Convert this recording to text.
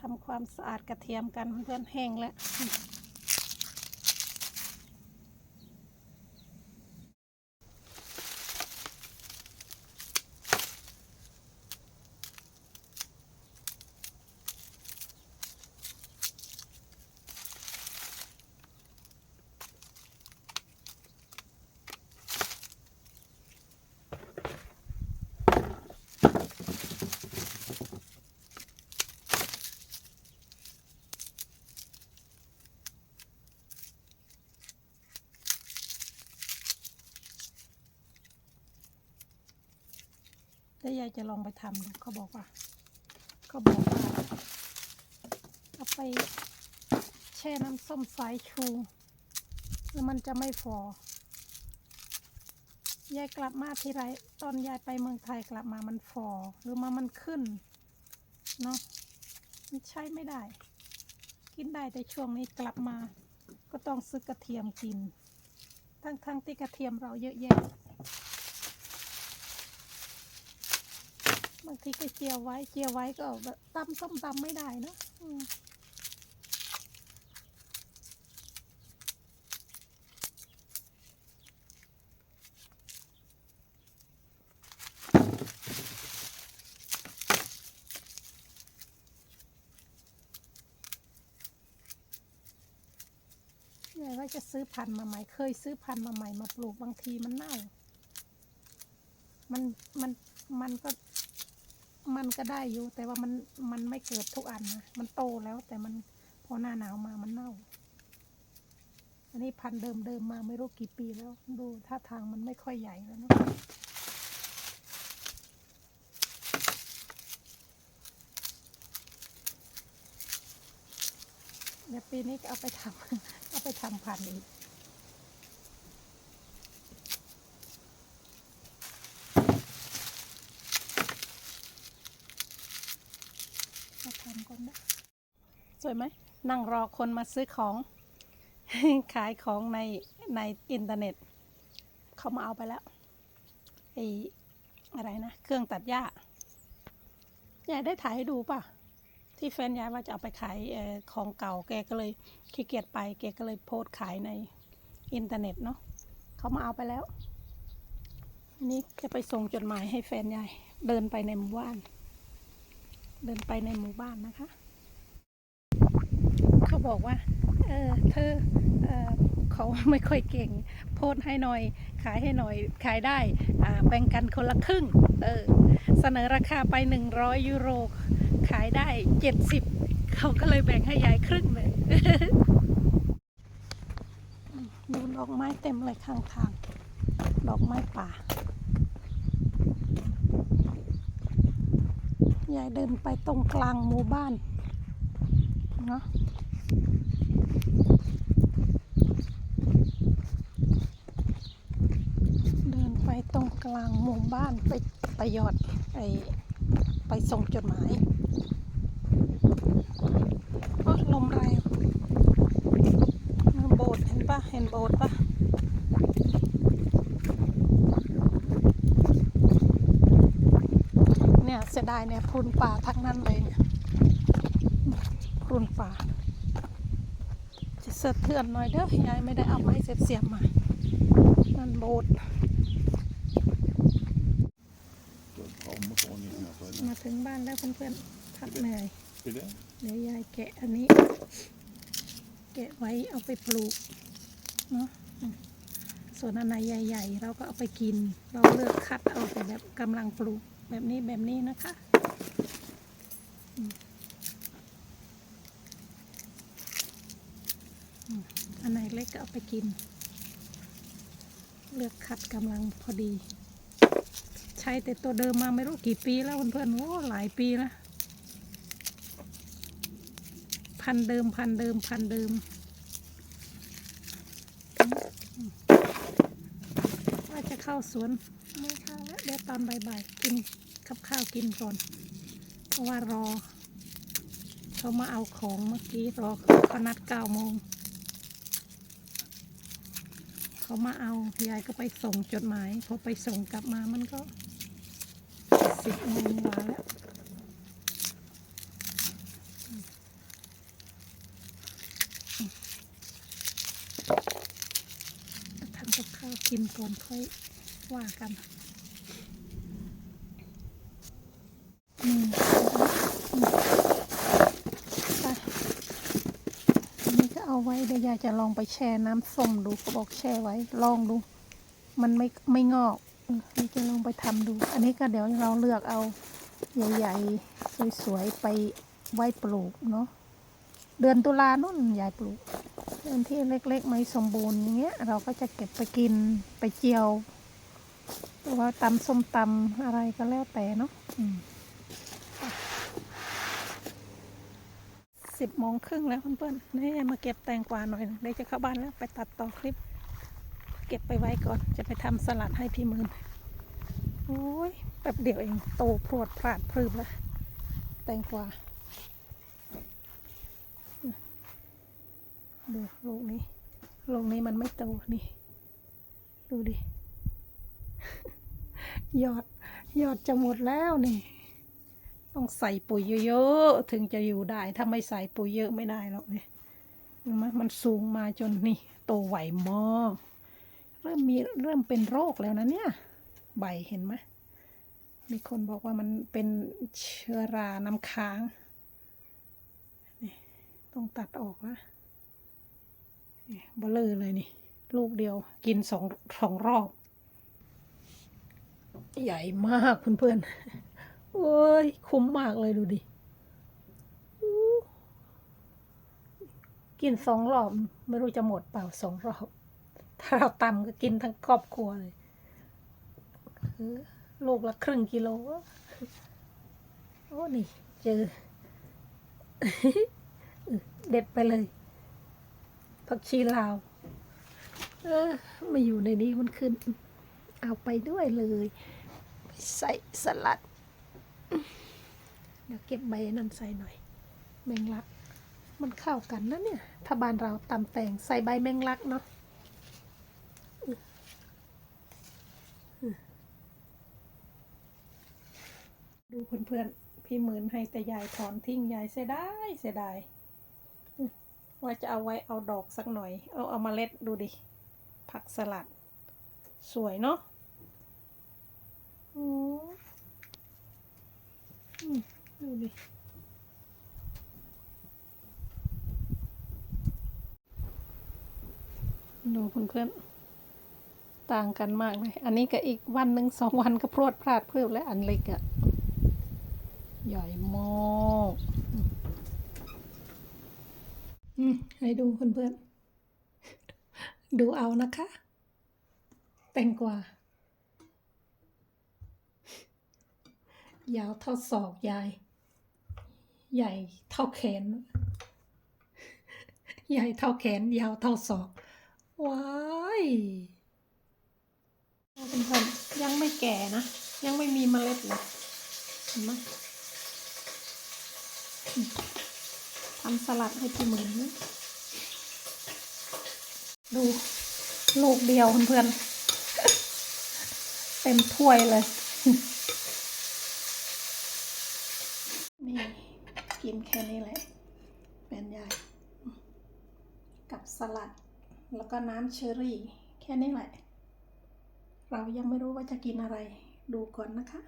ทำความสะอาดกระเทียมกันเพื่อนๆแห้งแล้ว แล้วยายจะลองไปทำดูเขาบอกว่าเขาบอกว่าเอาไปแช่น้ำส้มสายชูแล้วมันจะไม่ฟอยายกลับมาทีไรตอนยายไปเมืองไทยกลับมามันฟอหรือมามันขึ้นเนาะมันใช้ไม่ได้ กินได้แต่ช่วงนี้กลับมา ก็ต้องซื้อกระเทียมกิน ทั้งๆที่กระเทียมเราเยอะแยะ บางทีก็เจียวไว้เจียวไว้ก็ตำส้มตำไม่ได้เนอะอืมยายว่าจะซื้อพันธุ์มาใหม่ เคยซื้อพันธุ์มาใหม่มาปลูกบางทีมันเน่า มันมันมันก็ มันก็ได้อยู่ แต่ว่ามันมันไม่เกิดทุกอันนะมันโตแล้วแต่มันพอหน้าหนาวมามันเน่า อันนี้พันเดิมเดิมมาไม่รู้กี่ปีแล้ว ดูท่าทางมันไม่ค่อยใหญ่แล้วเนะเดี๋ยวปีนี้ก็เอาไปทำเอาไปทำพันธุ์อีก มาทำก่อนนะสวยไหมนั่งรอคนมาซื้อของ ขายของในในอินเทอร์เน็ต เขามาเอาไปแล้วไออะไรนะ เครื่องตัดหญ้ายายได้ถ่ายให้ดูป่ะ ที่แฟนยายว่าจะเอาไปขายอของเก่าแกก็เลยขี้เกียจไป แกก็เลยโพสขายในอินเทอร์เน็ตเนาะเขามาเอาไปแล้ว อันนี้จะไปส่งจดหมายให้แฟนยายเดินไปในหมู่บ้าน เดินไปในหมู่บ้านนะคะ เขาบอกว่า เออเธอเออเขาไม่ค่อยเก่ง โพสให้หน่อย ขายให้หน่อย ขายได้อ่าแบ่งกันคนละครึ่ง เออ เสนอราคาไปหนึ่งร้อยยูโร ขายได้เจ็ดสิบเขาก็เลยแบ่งให้ยายครึ่งเลยดูดอกไม้เต็มเลยข้างทาง ดอกไม้ป่า ยายเดินไปตรงกลางหมู่บ้านเนาะเดินไปตรงกลางหมู่บ้านไปไปหยอดไอไปส่งจดหมายโอ้ลมแรงโบสถ์เห็นปะเห็นโบสถ์ปะ เนี่ยเสียดายเนี่ยพรุนป่าทั้งนั้นเลยเนี่ยพรุนป่าจะสะเทือนหน่อยเด้อยายไม่ได้เอาไม้เสียบๆมานั่นโบสถ์ Dat allemaal gewoon niet meer verder. มาถึงบ้านแล้วเพื่อนๆพักเหนื่อยเดี๋ยวยายแกะอันนี้ แกะไว้เอาไปปลูกเนาะส่วนอันไหนใหญ่ ๆ เราก็เอาไปกิน เราเลือกคัดเอาแต่แบบกำลังปลูก แบบนี้แบบนี้นะคะอันไหนเล็กก็เอาไปกิน เลือกคัดกำลังพอดี ใช้แต่ตัวเดิมมาไม่รู้กี่ปีแล้วเพื่อนๆโอ้หลายปีแล้วพันเดิมพันเดิมพันเดิมว่าจะเข้าสวนาแล้วเดี๋ยวตอนบ่ายๆกินกับข้าวกินก่อน เพราะว่ารอ เขามาเอาของเมื่อกี้รอเขานัดเก้าโมงเขามาเอายายก็ไปส่งจดหมายพอไปส่งกลับมามันก็สิบโมงกวาแล้วทำกับข้าวกินก่อนค่อยว่ากัน ไว้เดี๋ยวยายจะลองไปแช่น้ำส้มดูเขาบอกแช่ไว้ ลองดู มันไม่ไม่งอกอืมนี่จะลองไปทำดู อันนี้ก็เดี๋ยวเราเลือกเอาใหญ่ๆสวยๆไปไว้ปลูกเนาะเดือนตุลานุ่นยายปลูกเดือนที่เล็ก ๆ ไม่สมบูรณ์อย่างเงี้ย เราก็จะเก็บไปกินไปเจียวหรือว่าตำส้มตำอะไรก็แล้วแต่เนาะ สิบโมงครึ่งแล้วเพื่อนๆนี่มาเก็บแตงกวาหน่อยนะเดี๋ยวจะเข้าบ้านแล้วไปตัดต่อคลิป เก็บไปไว้ก่อนจะไปทำสลัดให้พี่มืนโอ้ยแป๊บเดียวเองโตพรวดพลาดพรึบแล้วแตงกวาดูลูกนี้ลูกนี้มันไม่โตนี่ ดูดิ ยอดยอดจะหมดแล้วนี่ ต้องใส่ปุ๋ยเยอะๆ ถึงจะอยู่ได้ ถ้าไม่ใส่ปุ๋ยเยอะไม่ได้หรอกเนี่ยเห็นไหมมันสูงมาจนนี่โตไหวมากเริ่มมีเริ่มเป็นโรคแล้วนะเนี่ย ใบเห็นไหมมีคนบอกว่ามันเป็นเชื้อราน้ำค้างนี่ต้องตัดออกนะนี่เบลอเลยนี่ ลูกเดียวกินสองสองรอบ ใหญ่มากเพื่อนๆ โอ้ย คุ้มมากเลยดูดิกินสองรอบ ไม่รู้จะหมดเปล่าสองรอบ ถ้าเราตำก็กินทั้งครอบครัวเลยลูกละครึ่งกิโล โอ้นี่ เจอ เด็ดไปเลยผักชีลาว เออมาอยู่ในนี้มันขึ้น เอาไปด้วยเลย ใส่สลัด เดี๋ยวเก็บใบนั้นใส่หน่อย แมงลัก มันเข้ากันนะเนี่ย ถ้าบ้านเราตำแต่งใส่ใบแมงลักเนาะอืมอืมดูเพื่อนๆ พี่หมื่นให้แต่ยายถอนทิ้งยายเสียดายเสียดายว่าจะเอาไว้เอาดอกสักหน่อย เอาเอามาเล็ดดูดิ ผักสลัด สวยเนาะโอ้ ดูดิดูเพื่อนๆต่างกันมากเลย อันนี้ก็อีกวันหนึ่งสองวันก็พรวดพลาดเพิ่มแล้วอันเล็กอะใหญ่มากอืมให้ดูเพื่อนๆดูเอานะคะ แตงกวา ยาวเท่าศอกยาย ใหญ่เท่าแขน ใหญ่เท่าแขน ยาวเท่าศอก ว้ายเพื่อนๆยังไม่แก่นะ ยังไม่มีเมล็ดเลยเห็นไหมอืมทำสลัดให้พี่หมือนนะดูลูกเดียวเพื่อนๆเต็มถ้วยเลย นี่กิ นแค่นี้แหละเป็นใหญ่กับสลัด แล้วก็น้ำเชอรี่ แค่นี้แหละ เรายังไม่รู้ว่าจะกินอะไรดูก่อนนะคะ